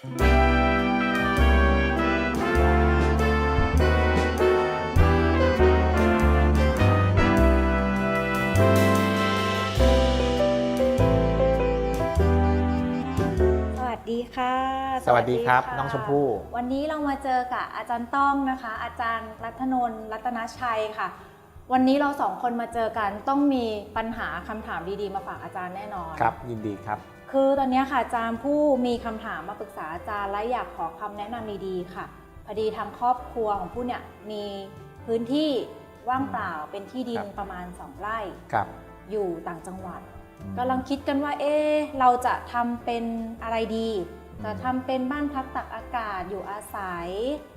สวัสดีค่ะ สวัสดีครับะน้องชมพู่ วันนี้เรามาเจอกับอาจารย์ต้องนะคะ อาจารย์รัตนนท์รัตนชัยค่ะ วันนี้เราสองคนมาเจอกันต้องมีปัญหาคำถามดีๆ มาฝากอาจารย์แน่นอน ครับ ยินดีครับ คือตอนนี้ค่ะอาจารย์ผู้มีคำถามมาปรึกษาอาจารย์และอยากขอคำแนะนำดีๆค่ะ พอดีทางครอบครัวของผู้เนี่ยมีพื้นที่ว่างเปล่าเป็นที่ดินครับประมาณ2ไร่ครับอยู่ต่างจังหวัดอืมกำลังคิดกันว่า เอ๊ะเราจะทำเป็นอะไรดีมจะทำเป็นบ้านพักตักอากาศอยู่อาศัย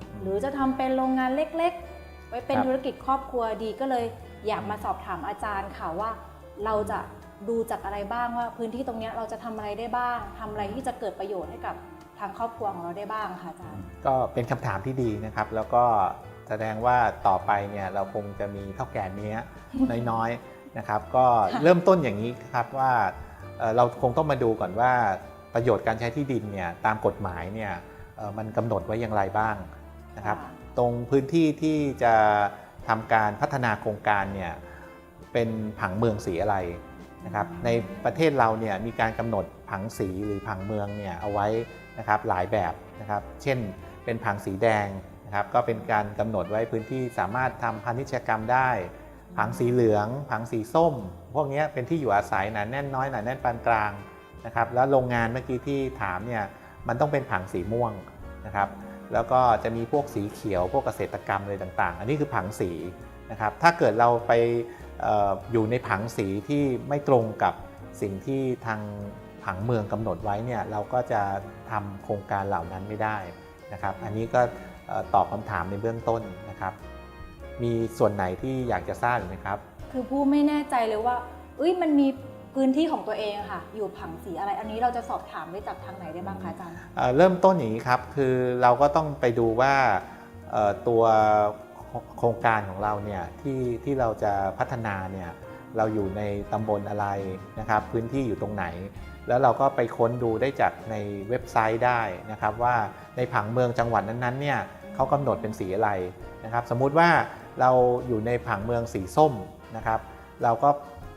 อืมหรือจะทำเป็นโรงงานเล็กๆ ไว้เป็นครับธุรกิจครอบครัวดีก็เลยอยากมาสอบถามอาจารย์ค่ะว่า เราจะ ดูจากอะไรบ้างว่าพื้นที่ตรงเนี้ยเราจะทำอะไรได้บ้างทำอะไรที่จะเกิดประโยชน์ให้กับทางครอบครัวของเราได้บ้างค่ะอาจารย์ ก็เป็นคำถามที่ดีนะครับ แล้วก็แสดงว่าต่อไปเนี่ยเราคงจะมีเท่าแก่เนี้ยน้อยๆนะครับ ก็ค่ะเริ่มต้นอย่างนี้ครับว่าเอ่อเราคงต้องมาดูก่อนว่าประโยชน์การใช้ที่ดินเนี่ยตามกฎหมายเนี่ยเอ่อมันกำหนดไว้อย่างไรบ้างนะครับค่ะตรงพื้นที่ที่จะทำการพัฒนาโครงการเนี่ยเป็นผังเมืองสีอะไร นะครับในประเทศเราเนี่ยมีการกำหนดผังสีหรือผังเมืองเนี่ยเอาไว้นะครับหลายแบบนะครับ เช่นเป็นผังสีแดงนะครับก็เป็นการกำหนดไว้พื้นที่สามารถทำพาณิชยกรรมได้ ผังสีเหลือง ผังสีส้ม พวกนี้เป็นที่อยู่อาศัยหนาแน่นน้อยหนาแน่นปานกลางนะครับแล้วโรงงานเมื่อกี้ที่ถามเนี่ยมันต้องเป็นผังสีม่วงนะครับแล้วก็จะมีพวกสีเขียวพวกเกษตรกรรมอะไรต่างๆ อันนี้คือผังสีนะครับถ้าเกิดเราไป อออยู่ในผังสีที่ไม่ตรงกับสิ่งที่ทางผังเมืองกำหนดไว้เนี่ยเราก็จะทำโครงการเหล่านั้นไม่ได้นะครับ อันนี้ก็เอ่อตอบคำถามในเบื้องต้นนะครับ มีส่วนไหนที่อยากจะทราบอีกไหมครับ คือผู้ไม่แน่ใจเลยว่าเอ้ยมันมีพื้นที่ของตัวเองอะค่ะ อยู่ผังสีอะไร อันนี้เราจะสอบถามได้จากทางไหนได้บ้างคะอาจารย์เอ่อเริ่มต้นอย่างนี้ครับ คือเราก็ต้องไปดูว่าเอ่อตัว โครงการของเราเนี่ยที่ที่เราจะพัฒนาเนี่ยเราอยู่ในตำบลอะไรนะครับ พื้นที่อยู่ตรงไหน แล้วเราก็ไปค้นดูได้จากในเว็บไซต์ได้นะครับว่าในผังเมืองจังหวัดนั้นๆเนี่ยเขากำหนดเป็นสีอะไรนะครับสมมุติว่าเราอยู่ในผังเมืองสีส้มนะครับ เราก็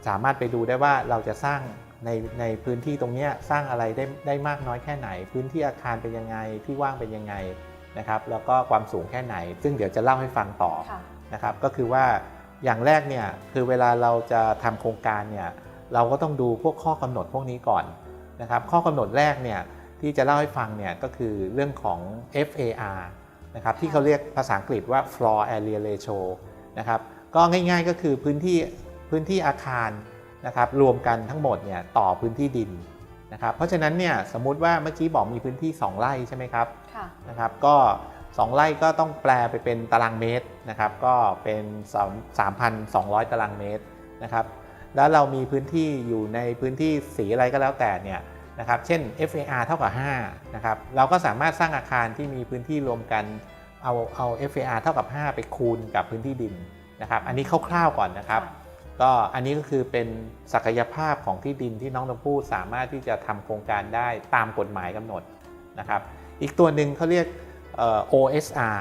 สามารถไปดูได้ว่าเราจะสร้างในในพื้นที่ตรงนี้สร้างอะไรได้ได้มากน้อยแค่ไหน พื้นที่อาคารเป็นยังไงที่ว่างเป็นยังไง นะครับแล้วก็ความสูงแค่ไหน ซึ่งเดี๋ยวจะเล่าให้ฟังต่อค่ะนะครับก็คือว่าอย่างแรกเนี่ยคือเวลาเราจะทำโครงการเนี่ยเราก็ต้องดูพวกข้อกำหนดพวกนี้ก่อนนะครับข้อกำหนดแรกเนี่ยที่จะเล่าให้ฟังเนี่ยก็คือเรื่องของ FAR นะครับที่เขาเรียกภาษาอังกฤษว่า floor area ratio นะครับก็ง่ายๆก็คือพื้นที่พื้นที่อาคารนะครับรวมกันทั้งหมดเนี่ยต่อพื้นที่ดิน นะครับเพราะฉะนั้นเนี่ยสมมุติว่าเมื่อกี้บอกมีพื้นที่ 2 ไร่ใช่ไหมครับค่ะนะครับก็ 2 ไร่ก็ต้องแปลไปเป็นตารางเมตรนะครับก็เป็น 3,200 ตารางเมตรนะครับแล้วเรามีพื้นที่อยู่ในพื้นที่สีอะไรก็แล้วแต่เนี่ยนะครับเช่น FAR เท่ากับ5นะครับเราก็สามารถสร้างอาคารที่มีพื้นที่รวมกันเอาเอา FAR เท่ากับ 5 ไปคูณกับพื้นที่ดินนะครับอันนี้คร่าวๆก่อนนะครับ ก็อันนี้ก็คือเป็นศักยภาพของที่ดินที่น้องชมพู่สามารถที่จะทำโครงการได้ตามกฎหมายกำหนดนะครับ อีกตัวหนึ่งเขาเรียก OSR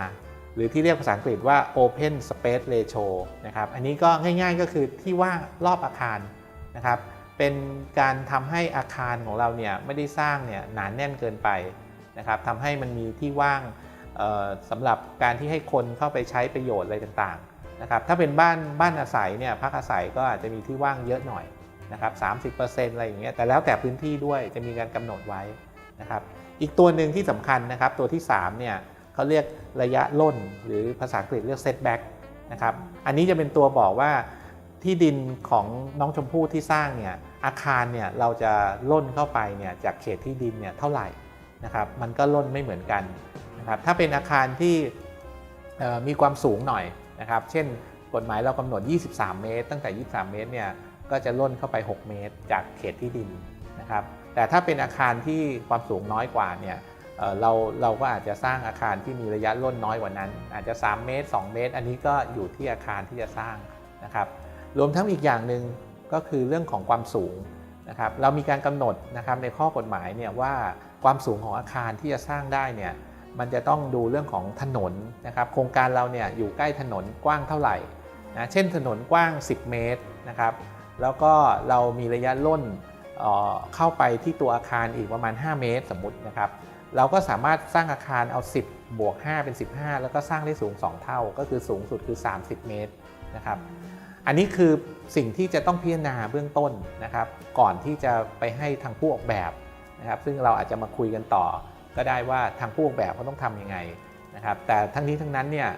หรือที่เรียกภาษาอังกฤษว่า Open Space Ratio นะครับ อันนี้ก็ง่ายๆก็คือที่ว่างรอบอาคารนะครับ เป็นการทำให้อาคารของเราเนี่ยไม่ได้สร้างเนี่ยหนานแน่นเกินไปนะครับทำให้มันมีที่ว่างสำหรับการที่ให้คนเข้าไปใช้ประโยชน์อะไรต่างๆ นะครับถ้าเป็นบ้านบ้านอาศัยเนี่ยพักอาศัยก็อาจจะมีที่ว่างเยอะหน่อยนะครับ30%อะไรอย่างเงี้ยแต่แล้วแต่พื้นที่ด้วยจะมีการกำหนดไว้นะครับอีกตัวหนึ่งที่สำคัญนะครับตัวที่3เนี่ยเขาเรียกระยะล่นหรือภาษาอังกฤษเรียก setback นะครับอันนี้จะเป็นตัวบอกว่าที่ดินของน้องชมพู่ที่สร้างเนี่ยอาคารเนี่ยเราจะล่นเข้าไปเนี่ยจากเขตที่ดินเนี่ยเท่าไหร่นะครับมันก็ล่นไม่เหมือนกันนะครับถ้าเป็นอาคารที่มีความสูงหน่อย นะครับ เช่นกฎหมายเรากำหนด 23 เมตร ตั้งแต่ 23 เมตรเนี่ยก็จะล่นเข้าไป 6 เมตร จากเขตที่ดินนะครับ แต่ถ้าเป็นอาคารที่ความสูงน้อยกว่าเนี่ยเราเราก็อาจจะสร้างอาคารที่มีระยะล่นน้อยกว่านั้น อาจจะ 3 เมตร 2 เมตร อันนี้ก็อยู่ที่อาคารที่จะสร้างนะครับ รวมทั้งอีกอย่างหนึ่งก็คือเรื่องของความสูงนะครับ เรามีการกำหนดนะครับในข้อกฎหมายเนี่ยว่าความสูงของอาคารที่จะสร้างได้เนี่ย มันจะต้องดูเรื่องของถนนนะครับโครงการเราเนี่ยอยู่ใกล้ถนนกว้างเท่าไหร่นะเช่นถนนกว้าง 10 เมตรนะครับแล้วก็เรามีระยะล่นเออเข้าไปที่ตัวอาคารอีกประมาณ 5 เมตรสมมตินะครับเราก็สามารถสร้างอาคารเอา 10 บวก 5 เป็น 15 แล้วก็สร้างได้สูง 2 เท่า ก็คือสูงสุดคือ 30 เมตรนะครับอันนี้คือสิ่งที่จะต้องพิจารณาเบื้องต้นนะครับ ก่อนที่จะไปให้ทางผู้ออกแบบนะครับ ซึ่งเราอาจจะมาคุยกันต่อ ก็ได้ว่าทางผู้ออกแบบเขาต้องทำยังไงนะครับแต่ทั้งนี้ทั้งนั้นเนี่ย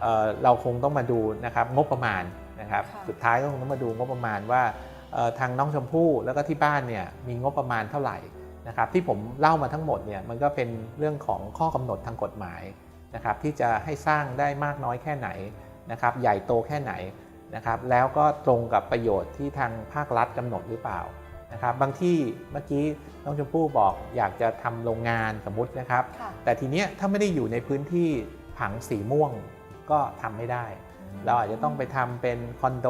เอ่อเราคงต้องมาดูนะครับงบประมาณนะครับค่ะสุดท้ายก็คงต้องมาดูงบประมาณว่าเอ่อทางน้องชมพู่แล้วก็ที่บ้านเนี่ยมีงบประมาณเท่าไหร่นะครับที่ผมเล่ามาทั้งหมดเนี่ยมันก็เป็นเรื่องของข้อกำหนดทางกฎหมายนะครับที่จะให้สร้างได้มากน้อยแค่ไหนนะครับใหญ่โตแค่ไหนนะครับแล้วก็ตรงกับประโยชน์ที่ทางภาครัฐกำหนดหรือเปล่า นะครับบางที่เมื่อกี้น้องชมพู่บอกอยากจะทำโรงงานสมมุตินะครับค่ะแต่ทีเนี้ยถ้าไม่ได้อยู่ในพื้นที่ผังสีม่วงก็ทำไม่ได้ เราอาจจะต้องไปทำเป็นคอนโด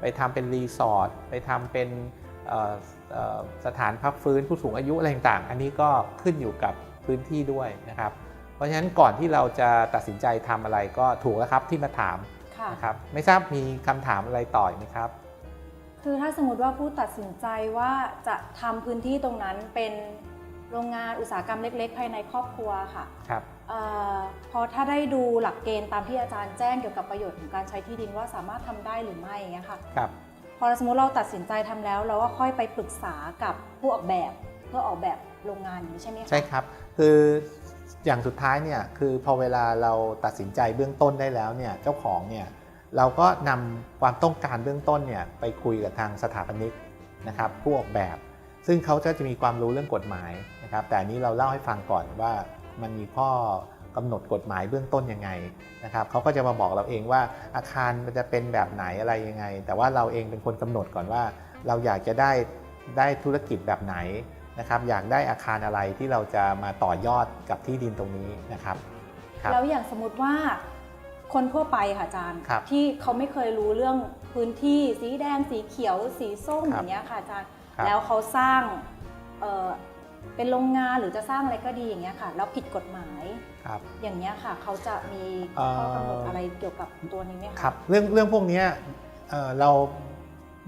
ไปทำเป็นรีสอร์ทไปทำเป็นเอ่อเอ่อสถานพักฟื้นผู้สูงอายุอะไรต่างๆ อันนี้ก็ขึ้นอยู่กับพื้นที่ด้วยนะครับ เพราะฉะนั้นก่อนที่เราจะตัดสินใจทำอะไรก็ถูกแล้วครับที่มาถามค่ะนะครับไม่ทราบมีคำถามอะไรต่ออีกไหมครับ คือถ้าสมมติว่าผู้ตัดสินใจว่าจะทำพื้นที่ตรงนั้นเป็นโรงงานอุตสาหกรรมเล็ก ๆ ภายในครอบครัวค่ะครับเออพอถ้าได้ดูหลักเกณฑ์ตามที่อาจารย์แจ้งเกี่ยวกับประโยชน์ของการใช้ที่ดินว่าสามารถทำได้หรือไม่อย่างเงี้ยค่ะครับพอสมมติเราตัดสินใจทำแล้วเราก็ค่อยไปปรึกษากับผู้ออกแบบเพื่อออกแบบโรงงานอย่างนี้ใช่ไหมคะใช่ครับ คืออย่างสุดท้ายเนี่ยคือพอเวลาเราตัดสินใจเบื้องต้นได้แล้วเนี่ยเจ้าของเนี่ย เราก็นำความต้องการเบื้องต้นเนี่ยไปคุยกับทางสถาปนิกนะครับผู้ออกแบบ ซึ่งเขาจะจะมีความรู้เรื่องกฎหมายนะครับ แต่นนี้เราเล่าให้ฟังก่อนว่ามันมีข้อกำหนดกฎหมายเบื้องต้นยังไงนะครับเขาก็จะมาบอกเราเองว่าอาคารมันจะเป็นแบบไหนอะไรยังไง แต่ว่าเราเองเป็นคนกำหนดก่อนว่า เราอยากจะได้ได้ธุรกิจแบบไหนนะครับอยากได้อาคารอะไรที่เราจะมาต่อยอดกับที่ดินตรงนี้นะครับครับแล้วอย่างสมมติว่า คนทั่วไปค่ะอาจารย์ ครับที่เขาไม่เคยรู้เรื่องพื้นที่สีแดงสีเขียว สีส้มคอรับย่างเงี้ยค่ะอาจารย์ ครับ แล้วเขาสร้างเอ่อเป็นโรงงานหรือจะสร้างอะไรก็ดีอย่างเงี้ยค่ะแล้วผิดกฎหมายครับ อย่างเงี้ยค่ะ เขาจะมีข้อกำหนดอะไรเกี่ยวกับตัวนี้ไหมคะครับเรื่องเรื่องพวกเนี้ยเอ่อเรา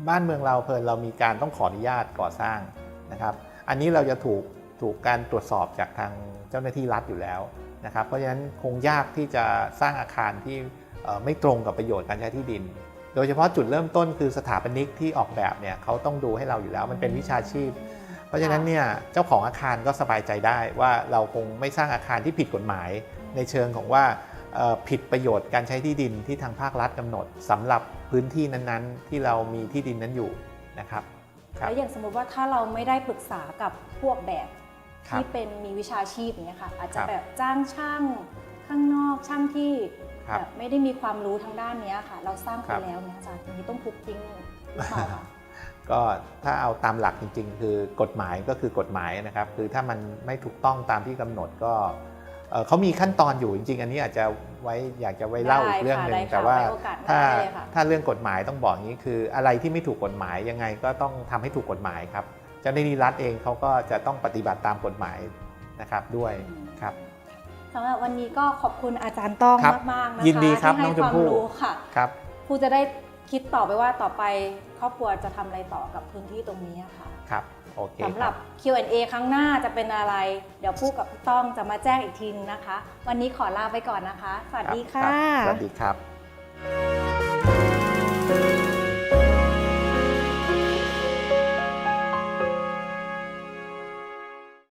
บ้านเมืองเราเพลินเรามีการต้องขออนุญาตก่อสร้างนะครับ อันนี้เราจะถูกถูกการตรวจสอบจากทางเจ้าหน้าที่รัฐอยู่แล้ว นะครับเพราะฉะนั้นคงยากที่จะสร้างอาคารที่ไม่ตรงกับประโยชน์การใช้ที่ดิน โดยเฉพาะจุดเริ่มต้นคือสถาปนิกที่ออกแบบเนี่ยเขาต้องดูให้เราอยู่แล้วมันเป็นวิชาชีพ เพราะฉะนั้นเนี่ยเจ้าของอาคารก็สบายใจได้ว่าเราคงไม่สร้างอาคารที่ผิดกฎหมาย ในเชิงของว่าผิดประโยชน์การใช้ที่ดินที่ทางภาครัฐกำหนดสำหรับพื้นที่นั้นๆ ที่เรามีที่ดินนั้นอยู่นะครับครับแล้วอย่างสมมติว่าถ้าเราไม่ได้ปรึกษากับพวกแบบ ครับที่เป็นมีวิชาชีพอย่างเงี้ยค่ะอาจจะครับแบบจ้างช่างข้างนอกช่างที่ครับแบบไม่ได้มีความรู้ทางด้านเนี้ยค่ะ เราสร้างคไปรับ แล้วเนี่ยอาจารย์ทีนี้ต้องทุบทิ้งหรือเปล่าคะก็ถ้าเอาตามหลักจริง ๆ คือกฎหมายก็คือกฎหมายนะครับ คือถ้ามันไม่ถูกต้องตามที่กำหนดก็เอ่อเขามีขั้นตอนอยู่จริง ๆ อันนี้อาจจะไว้อยากจะไว้เล่าอีกเรื่องหนึ่ได้งค่ะแต่ว่าไว้โอกาสหน้าถ้าได้เลยค่ะ ถ้าเรื่องกฎหมายต้องบอกอย่างนี้คืออะไรที่ไม่ถูกกฎหมายยังไงก็ต้องทำให้ถูกกฎหมายครับ เจ้าหน้าที่รัฐเองเขาก็จะต้องปฏิบัติตามกฎหมายนะครับด้วยครับสำหรับวันนี้ก็ขอบคุณอาจารย์ต้องครับมากๆนะคะยินดีครับที่ให้น้องชคมวามพู่รู้ค่ะครับผู้จะได้คิดต่อไปว่าต่อไปครอบครัวจะทำอะไรต่อกับพื้นที่ตรงนี้ค่ะครับโอเคสำหครัรับบ Q&A ครั้งหน้าจะเป็นอะไร เดี๋ยวผู้กับพี่ต้องจะมาแจ้งอีกทีนึงนะคะ วันนี้ขอลาไปก่อนนะคะ สวัสดีครัค่ะบสวัสดีครับ